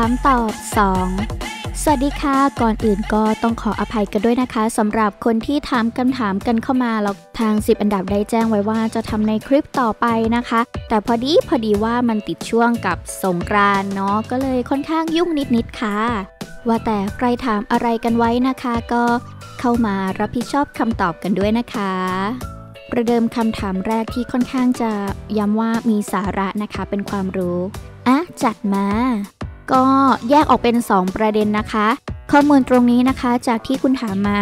ามตอบ 2 สวัสดีค่ะ ก่อนอื่นก็ต้องขออภัยกันด้วยนะคะสำหรับคนที่ถามคำถามกันเข้ามาแล้วทาง 10 อันดับได้แจ้งไว้ว่าจะทำในคลิปต่อไปนะคะ แต่พอดีพอดีว่ามันติดช่วงกับสงกรานต์เนาะก็เลยค่อนข้างยุ่งนิดๆค่ะ ว่าแต่ใครถามอะไรกันไว้นะคะ ก็เข้ามารับผิดชอบคำตอบกันด้วยนะคะประเดิมคำถามแรกที่ค่อนข้างจะย้ำว่ามีสาระนะคะเป็นความรู้อะจัดมา ก็แยกออกเป็น 2 ประเด็นนะคะ ข้อมูลตรงนี้นะคะจากที่คุณถามมา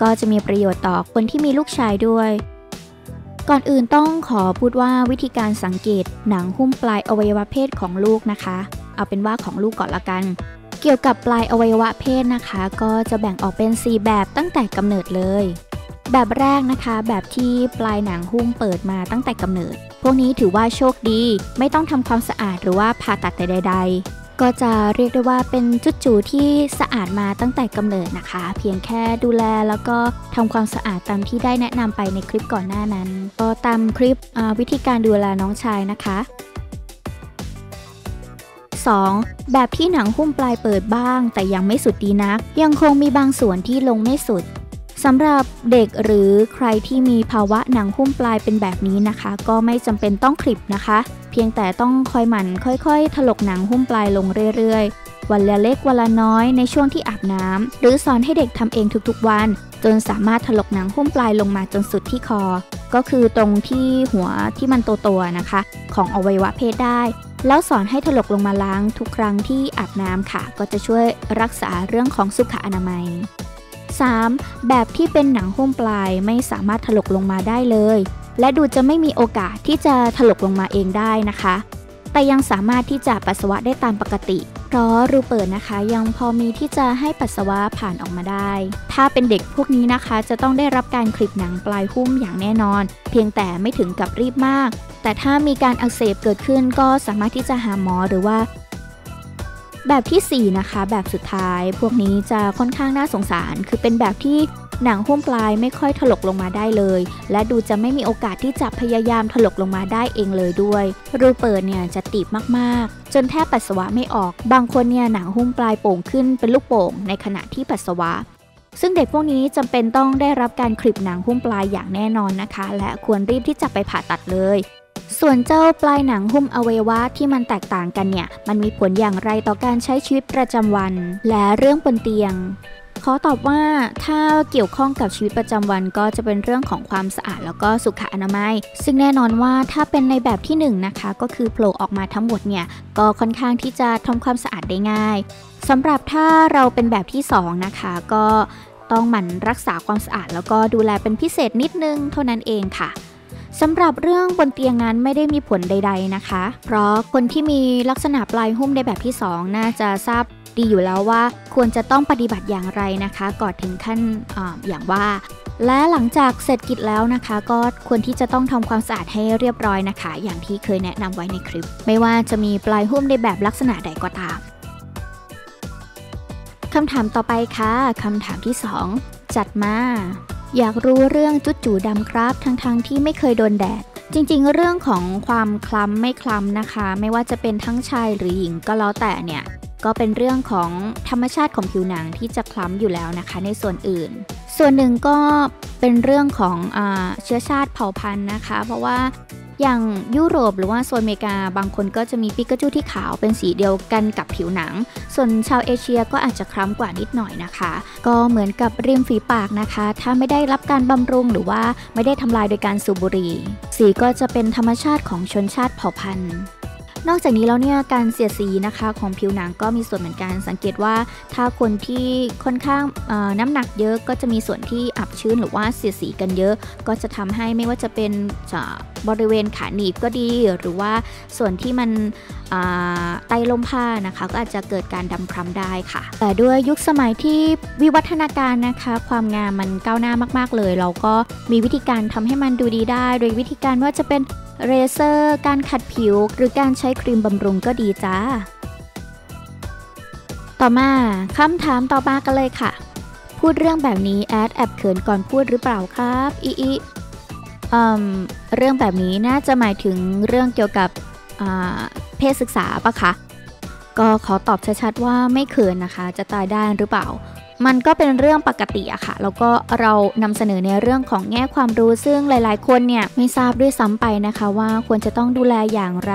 ก็จะมีประโยชน์ต่อคนที่มีลูกชายด้วย ก่อนอื่นต้องขอพูดว่าวิธีการสังเกตหนังหุ้มปลายอวัยวะเพศของลูกนะคะ เอาเป็นว่าของลูกก่อนละกัน เกี่ยวกับปลายอวัยวะเพศนะคะ ก็จะแบ่งออกเป็น 4 แบบตั้งแต่กำเนิดเลยแบบแรกนะคะ แบบที่ปลายหนังหุ้มเปิดมาตั้งแต่กำเนิด พวกนี้ถือว่าโชคดี ไม่ต้องทำความสะอาดหรือว่าผ่าตัดแต่ใดๆ ก็จะเรียกได้ว่าเป็นจุดจูที่สะอาดมาตั้งแต่กำเนิดนะคะ เพียงแค่ดูแลแล้วก็ทำความสะอาดตามที่ได้แนะนำไปในคลิปก่อนหน้านั้น ก็ตามคลิปวิธีการดูแลน้องชายนะคะ 2. แบบที่หนังหุ้มปลายเปิดบ้าง แต่ยังไม่สุดดีนัก ยังคงมีบางส่วนที่ลงไม่สุดสำหรับเด็กหรือใครที่มีภาวะหนังหุ้มปลายเป็นแบบนี้นะคะ ก็ไม่จำเป็นต้องคลิปนะคะ เพียงแต่ต้องคอยหมั่นค่อยๆ ถลกหนังหุ้มปลายลงเรื่อยๆ วันละเล็กวันละน้อยในช่วงที่อาบน้ำหรือสอนให้เด็กทำเองทุกๆวัน จนสามารถถลกหนังหุ้มปลายลงมาจนสุดที่คอ ก็คือตรงที่หัวที่มันโตๆนะคะ ของอวัยวะเพศได้ แล้วสอนให้ถลกลงมาล้างทุกครั้งที่อาบน้ำค่ะ ก็จะช่วยรักษาเรื่องของสุขอนามัย 3. แบบที่เป็นหนังหุ้มปลายไม่สามารถถลกลงมาได้เลย และดูจะไม่มีโอกาสที่จะถลกลงมาเองได้นะคะ แต่ยังสามารถที่จะปัสสาวะได้ตามปกติ เพราะรูเปิดนะคะยังพอมีที่จะให้ปัสสาวะผ่านออกมาได้ ถ้าเป็นเด็กพวกนี้นะคะ จะต้องได้รับการคลิปหนังปลายหุ้มอย่างแน่นอน เพียงแต่ไม่ถึงกับรีบมาก แต่ถ้ามีการอักเสบเกิดขึ้นก็สามารถที่จะหาหมอหรือว่าแบบที่ 4 นะคะ แบบสุดท้าย พวกนี้จะค่อนข้างน่าสงสาร คือเป็นแบบที่ หนังหุ้มปลายไม่ค่อยถลกลงมาได้เลย และดูจะไม่มีโอกาสที่จะพยายามถลกลงมาได้เองเลยด้วย รูเปิดเนี่ยจะตีบมากๆ จนแทบปัสสาวะไม่ออก บางคนเนี่ยหนังหุ้มปลายโป่งขึ้นเป็นลูกโป่งในขณะที่ปัสสาวะซึ่งเด็กพวกนี้จำเป็นต้องได้รับการคลิปหนังหุ้มปลายอย่างแน่นอนนะคะ และควรรีบที่จะไปผ่าตัดเลย ส่วนเจ้าปลายหนังหุ้มอวัยวะที่มันแตกต่างกันเนี่ย มันมีผลอย่างไรต่อการใช้ชีวิตประจำวัน และเรื่องบนเตียง ขอตอบว่าถ้าเกี่ยวข้องกับชีวิตประจำวันก็จะเป็นเรื่องของความสะอาดแล้วก็สุขอนามัย ซึ่งแน่นอนว่าถ้าเป็นในแบบที่1นนะคะก็คือโผล่ออกมาทั้งหมดเนี่ยก็ค่อนข้างที่จะทำความสะอาดได้ง่ายสำหรับถ้าเราเป็นแบบที่2นะคะก็ต้องหมั่นรักษาความสะอาด แล้วก็ดูแลเป็นพิเศษนิดนึงเท่านั้นเองค่ะ สำหรับเรื่องบนเตียงนั้นไม่ได้มีผลใด ๆนะคะ เพราะคนที่มีลักษณะปลายหุ้มในแบบที่ 2 น่าจะทราบดีอยู่แล้วว่าควรจะต้องปฏิบัติอย่างไรนะคะก่อนถึงขั้นออย่างว่า และหลังจากเสร็จกิจแล้วนะคะ ก็ควรที่จะต้องทำความสะอาดให้เรียบร้อยนะคะ อย่างที่เคยแนะนำไว้ในคลิป ไม่ว่าจะมีปลายหุ้มในแบบลักษณะใดก็ตามคำถามต่อไปค่ะคำถามที่ 2 จัดมา อยากรู้เรื่องจุดจู่ดำครับทั้งๆทที่ไม่เคยโดนแดด จริงๆ เรื่องของความคล้ำไม่คล้ำนะคะ ไม่ว่าจะเป็นทั้งชายหรือหญิงก็แล้วแต่เนี่ย ก็เป็นเรื่องของธรรมชาติของผิวหนังที่จะคล้ำอยู่แล้วนะคะในส่วนอื่น ส่วนหนึ่งก็เป็นเรื่องของอเชื้อชาติเผ่าพันธุ์นะคะ เพราะว่า อย่างยุโรปหรือว่าโซนอเมริกา บางคนก็จะมีปิกาจูที่ขาวเป็นสีเดียวกันกับผิวหนัง ส่วนชาวเอเชียก็อาจจะคล้ำกว่านิดหน่อยนะคะ ก็เหมือนกับริมฝีปากนะคะ ถ้าไม่ได้รับการบำรุงหรือว่าไม่ได้ทำลายโดยการสูบบุหรี่สีก็จะเป็นธรรมชาติของชนชาติเผ่าพันธุ์ นอกจากนี้แล้วเนี่ยการเสียดสีนะคะของผิวหนังก็มีส่วนเหมือนกันสังเกตว่าถ้าคนที่ค่อนข้างน้ำหนักเยอะก็จะมีส่วนที่อับชื้นหรือว่าเสียดสีกันเยอะ ก็จะทำให้ไม่ว่าจะเป็นบริเวณขาหนีบก็ดี หรือว่าส่วนที่มันไตลมผ้านะคะก็อาจจะเกิดการดำคล้ำได้ค่ะ แต่ด้วยยุคสมัยที่วิวัฒนาการนะคะ ความงามมันก้าวหน้ามาก ๆ เลย เราก็มีวิธีการทำให้มันดูดีได้ โดยวิธีการว่าจะเป็น เรเซอร์ การขัดผิว หรือการใช้ครีมบำรุงก็ดีจ้า ต่อมาคำถามต่อมากันเลยค่ะ พูดเรื่องแบบนี้แอดแอบเขินก่อนพูดหรือเปล่าครับอีอีเรื่องแบบนี้น่าจะหมายถึงเรื่องเกี่ยวกับเพศศึกษาปะคะ ก็ขอตอบชัดๆว่าไม่เขินนะคะ จะตายได้หรือเปล่า มันก็เป็นเรื่องปกติอะค่ะ แล้วก็เรานำเสนอในเรื่องของแง่ความรู้ซึ่งหลาย ๆ คนเนี่ยไม่ทราบด้วยซ้ำไปนะคะ ว่าควรจะต้องดูแลอย่างไร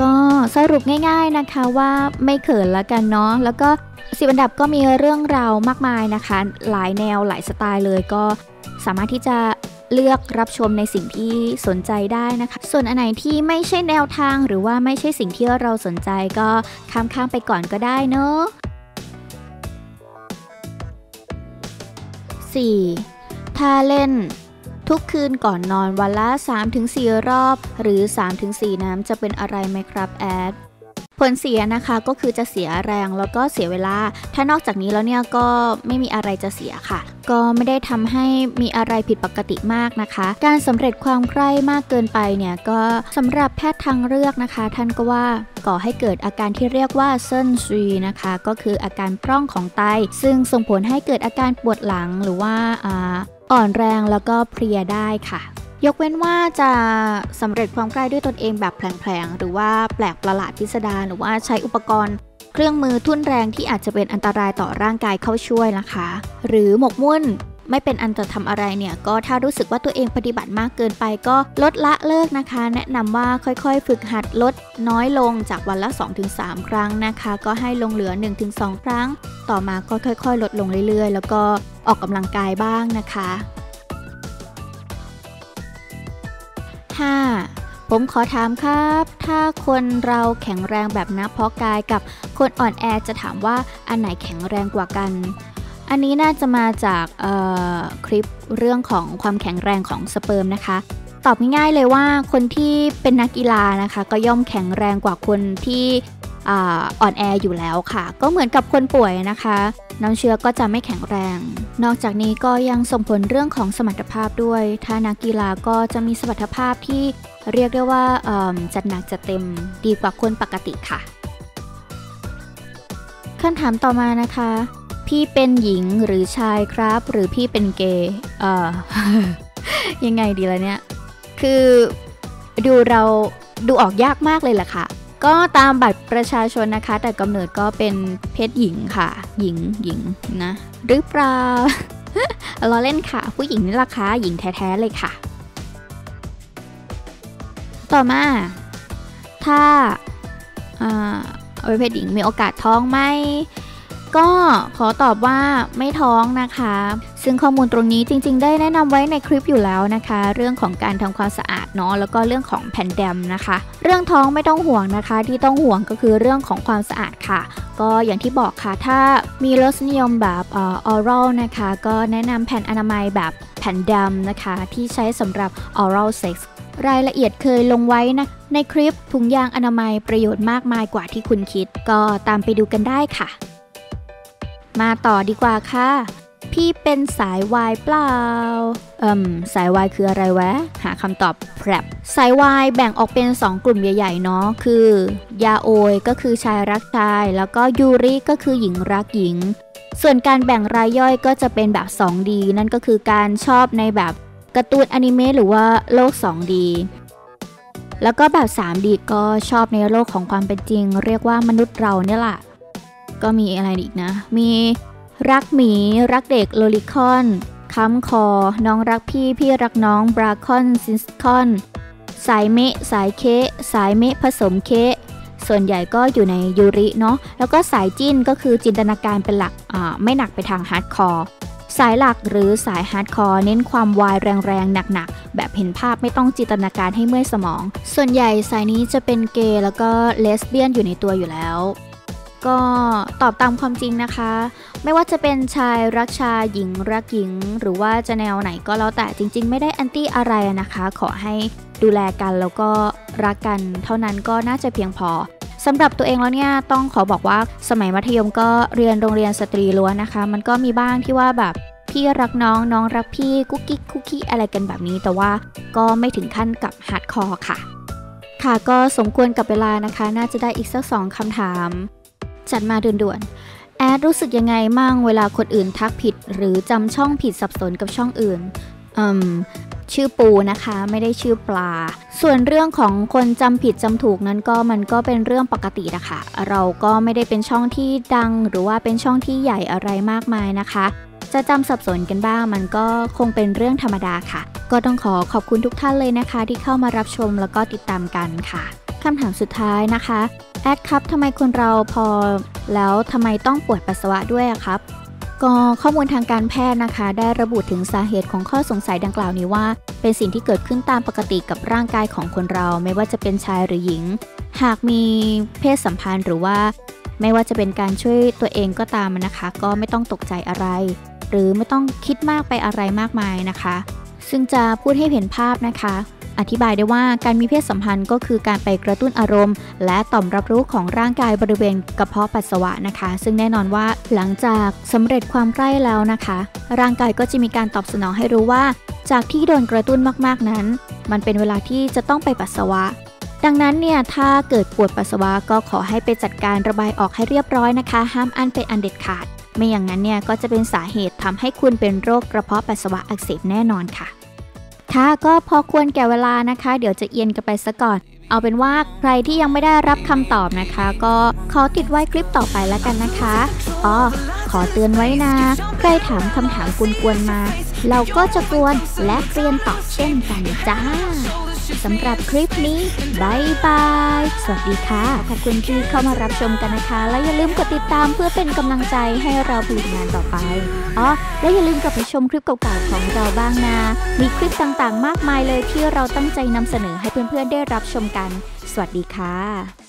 ก็สรุปง่าย ๆนะคะว่าไม่เขินละกันเนาะแล้วก็สิบอันดับก็มีเรื่องราวมากมายนะคะ หลายแนวหลายสไตล์เลยก็สามารถที่จะเลือกรับชมในสิ่งที่สนใจได้นะคะ ส่วนอันไหนที่ไม่ใช่แนวทางหรือว่าไม่ใช่สิ่งที่เราสนใจก็ข้ามๆไปก่อนก็ได้เนาะ 4. ถ้าเล่น ทุกคืนก่อนนอนวันละ 3-4 รอบ หรือ 3-4 น้ำจะเป็นอะไรไหมครับแอด ผลเสียนะคะก็คือจะเสียแรงแล้วก็เสียเวลา ถ้านอกจากนี้แล้วเนี่ยก็ไม่มีอะไรจะเสียค่ะ ก็ไม่ได้ทำให้มีอะไรผิดปกติมากนะคะ การสำเร็จความใคร่มากเกินไปเนี่ยก็สำหรับแพทย์ทางเลือกนะคะ ท่านก็ว่าก่อให้เกิดอาการที่เรียกว่าเซินซีนะคะ ก็คืออาการพร่องของไต ซึ่งส่งผลให้เกิดอาการปวดหลังหรือว่าอ่อนแรงแล้วก็เพลียได้ค่ะ ยกเว้นว่าจะสำเร็จความใกล้ด้วยตนเองแบบแผลงๆ หรือว่าแปลกประหลาดพิสดารหรือว่าใช้อุปกรณ์ เครื่องมือทุ่นแรงที่อาจจะเป็นอันตรายต่อร่างกายเข้าช่วยนะคะ หรือหมกมุ่นไม่เป็นอันจะทำอะไรเนี่ย ก็ถ้ารู้สึกว่าตัวเองปฏิบัติมากเกินไปก็ลดละเลิกนะคะ แนะนำว่าค่อยๆ ฝึกหัดลดน้อยลงจากวันละ 2-3 ครั้งนะคะ ก็ให้ลงเหลือ 1-2 ครั้ง ต่อมาก็ค่อยๆ ลดลงเรื่อยๆ แล้วก็ออกกำลังกายบ้างนะคะ 5 ผมขอถามครับ ถ้าคนเราแข็งแรงแบบนักเพาะกายกับคนอ่อนแอจะถามว่าอันไหนแข็งแรงกว่ากัน อันนี้น่าจะมาจากคลิปเรื่องของความแข็งแรงของสเปิร์มนะคะตอบง่ายๆเลยว่าคนที่เป็นนักกีฬานะคะ ก็ย่อมแข็งแรงกว่าคนที่อ่อนแออยู่แล้วค่ะ ก็เหมือนกับคนป่วยนะคะ น้ำเชื้อก็จะไม่แข็งแรง นอกจากนี้ก็ยังส่งผลเรื่องของสมรรถภาพด้วย ถ้านักกีฬาก็จะมีสมรรถภาพที่เรียกได้ว่าจัดหนักจัดเต็มดีกว่าคนปกติค่ะ คำถามต่อมานะคะ พี่เป็นหญิงหรือชายครับ หรือพี่เป็นเกย์เอ่อยังไงดีล่ะเนี่ย คือดูเราดูออกยากมากเลยแหละค่ะ ก็ตามบัตรประชาชนนะคะ แต่กำเนิดก็เป็นเพศหญิงค่ะ หญิงหญิงนะหรือเปล่าเราเล่นค่ะ ผู้หญิงนี่ราคาหญิงแท้ๆเลยค่ะ ต่อมา ถ้าเอาไปเพศหญิงมีโอกาสท้องไหมก็ขอตอบว่าไม่ท้องนะคะ ซึ่งข้อมูลตรงนี้จริง ๆ ได้แนะนำไว้ในคลิปอยู่แล้วนะคะ เรื่องของการทำความสะอาดเนาะแล้วก็เรื่องของแผ่นแดมนะคะ เรื่องท้องไม่ต้องห่วงนะคะ ที่ต้องห่วงก็คือเรื่องของความสะอาดค่ะ ก็อย่างที่บอกค่ะ ถ้ามีรสนิยมแบบออรัลนะคะ ก็แนะนำแผ่นอนามัยแบบแผ่นดำนะคะ ที่ใช้สำหรับออรัลเซ็กซ์รายละเอียดเคยลงไว้นะ ในคลิปถุงยางอนามัยประโยชน์มากมายกว่าที่คุณคิด ก็ตามไปดูกันได้ค่ะ มาต่อดีกว่าค่ะ พี่เป็นสายวายเปล่า เอิมสายวายคืออะไรวะ หาคำตอบแพรบสายวายแบ่งออกเป็น 2 กลุ่มใหญ่ๆเนาะ คือ ยาโอยก็คือชายรักชาย แล้วก็ยูริก็คือหญิงรักหญิง ส่วนการแบ่งรายย่อยก็จะเป็นแบบ 2D นั่นก็คือการชอบในแบบการ์ตูนอนิเมะหรือว่าโลก 2D แล้วก็แบบ 3D ก็ชอบในโลกของความเป็นจริง เรียกว่ามนุษย์เราเนี่ยแหละ ก็มีอะไรอีกนะ มี รักหมี รักเด็กโลลิคอนค้ำคอ น้องรักพี่ พี่รักน้องบราคอนซินสคอน สายเมะ สายเคสายเมะผสมเคส่วนใหญ่ก็อยู่ในยูริเนาะ แล้วก็สายจิ้นก็คือจินตนาการเป็นหลักอ่าไม่หนักไปทางฮาร์ดคอร์ สายหลักหรือสายฮาร์ดคอร์เน้นความวายแรงๆ หนักๆ แบบเห็นภาพไม่ต้องจินตนาการให้เมื่อยสมอง ส่วนใหญ่สายนี้จะเป็นเกย์แล้วก็เลสเบี้ยนอยู่ในตัวอยู่แล้ว ก็ตอบตามความจริงนะคะ ไม่ว่าจะเป็นชายรักชายหญิงรักหญิง หรือว่าจะแนวไหนก็แล้วแต่จริง ๆ ไม่ได้แอนตี้อะไรนะคะ ขอให้ดูแลกันแล้วก็รักกันเท่านั้นก็น่าจะเพียงพอสำหรับตัวเองแล้วเนี่ยต้องขอบอกว่าสมัยมัธยมก็เรียนโรงเรียนสตรีล้วนนะคะ มันก็มีบ้างที่ว่าแบบพี่รักน้องน้องรักพี่กุ๊กกิ๊กคุกกี้อะไรกันแบบนี้ แต่ว่าก็ไม่ถึงขั้นกับฮาร์ดคอร์ค่ะ ค่ะก็สมควรกับเวลานะคะ น่าจะได้อีกสักสองคำถาม จัดมาด่วนๆ แอดรู้สึกยังไงมั่งเวลาคนอื่นทักผิด หรือจำช่องผิดสับสนกับช่องอื่นอืมชื่อปูนะคะไม่ได้ชื่อปลา ส่วนเรื่องของคนจำผิดจำถูกนั้นก็มันก็เป็นเรื่องปกตินะคะ เราก็ไม่ได้เป็นช่องที่ดัง หรือว่าเป็นช่องที่ใหญ่อะไรมากมายนะคะ จะจำสับสนกันบ้างมันก็คงเป็นเรื่องธรรมดาค่ะ ก็ต้องขอขอบคุณทุกท่านเลยนะคะ ที่เข้ามารับชมแล้วก็ติดตามกันค่ะคำถามสุดท้ายนะคะ แอดครับทำไมคนเราพอแล้วทำไมต้องปวดปัสสาวะด้วยครับ ก็ข้อมูลทางการแพทย์นะคะ ได้ระบุถึงสาเหตุของข้อสงสัยดังกล่าวนี้ว่า เป็นสิ่งที่เกิดขึ้นตามปกติกับร่างกายของคนเราไม่ว่าจะเป็นชายหรือหญิง หากมีเพศสัมพันธ์หรือว่า ไม่ว่าจะเป็นการช่วยตัวเองก็ตามนะคะ ก็ไม่ต้องตกใจอะไร หรือไม่ต้องคิดมากไปอะไรมากมายนะคะ ซึ่งจะพูดให้เห็นภาพนะคะ อธิบายได้ว่าการมีเพศสัมพันธ์ก็คือการไปกระตุ้นอารมณ์ และต่อมรับรู้ของร่างกายบริเวณกระเพาะปัสสาวะนะคะ ซึ่งแน่นอนว่าหลังจากสำเร็จความใกล้แล้วนะคะ ร่างกายก็จะมีการตอบสนองให้รู้ว่า จากที่โดนกระตุ้นมากๆนั้น มันเป็นเวลาที่จะต้องไปปัสสาวะ ดังนั้นเนี่ยถ้าเกิดปวดปัสสาวะก็ขอให้ไปจัดการระบายออกให้เรียบร้อยนะคะ ห้ามอั้นเป็นอันเด็ดขาด ไม่อย่างนั้นเนี่ยก็จะเป็นสาเหตุทำให้คุณเป็นโรคกระเพาะปัสสาวะอักเสบแน่นอนค่ะ ค่ะก็พอควรแก่เวลานะคะ เดี๋ยวจะเอียนกันไปซะก่อน เอาเป็นว่าใครที่ยังไม่ได้รับคำตอบนะคะ ก็ขอติดไว้คลิปต่อไปแล้วกันนะคะอ๋อขอเตือนไว้นะ ใครถามคำถามกวนๆมา เราก็จะกวนและเรียนตอบเช่นกันจ้า สำหรับคลิปนี้บายบาย สวัสดีค่ะ ขอบคุณที่เข้ามารับชมกันนะคะ และอย่าลืมกดติดตามเพื่อเป็นกำลังใจให้เราผลิตงานต่อไป อ๋อ และอย่าลืมกลับไปชมคลิปเก่าๆของเราบ้างนะ มีคลิปต่างๆ มากมายเลยที่เราตั้งใจนำเสนอให้เพื่อนๆได้รับชมกัน สวัสดีค่ะ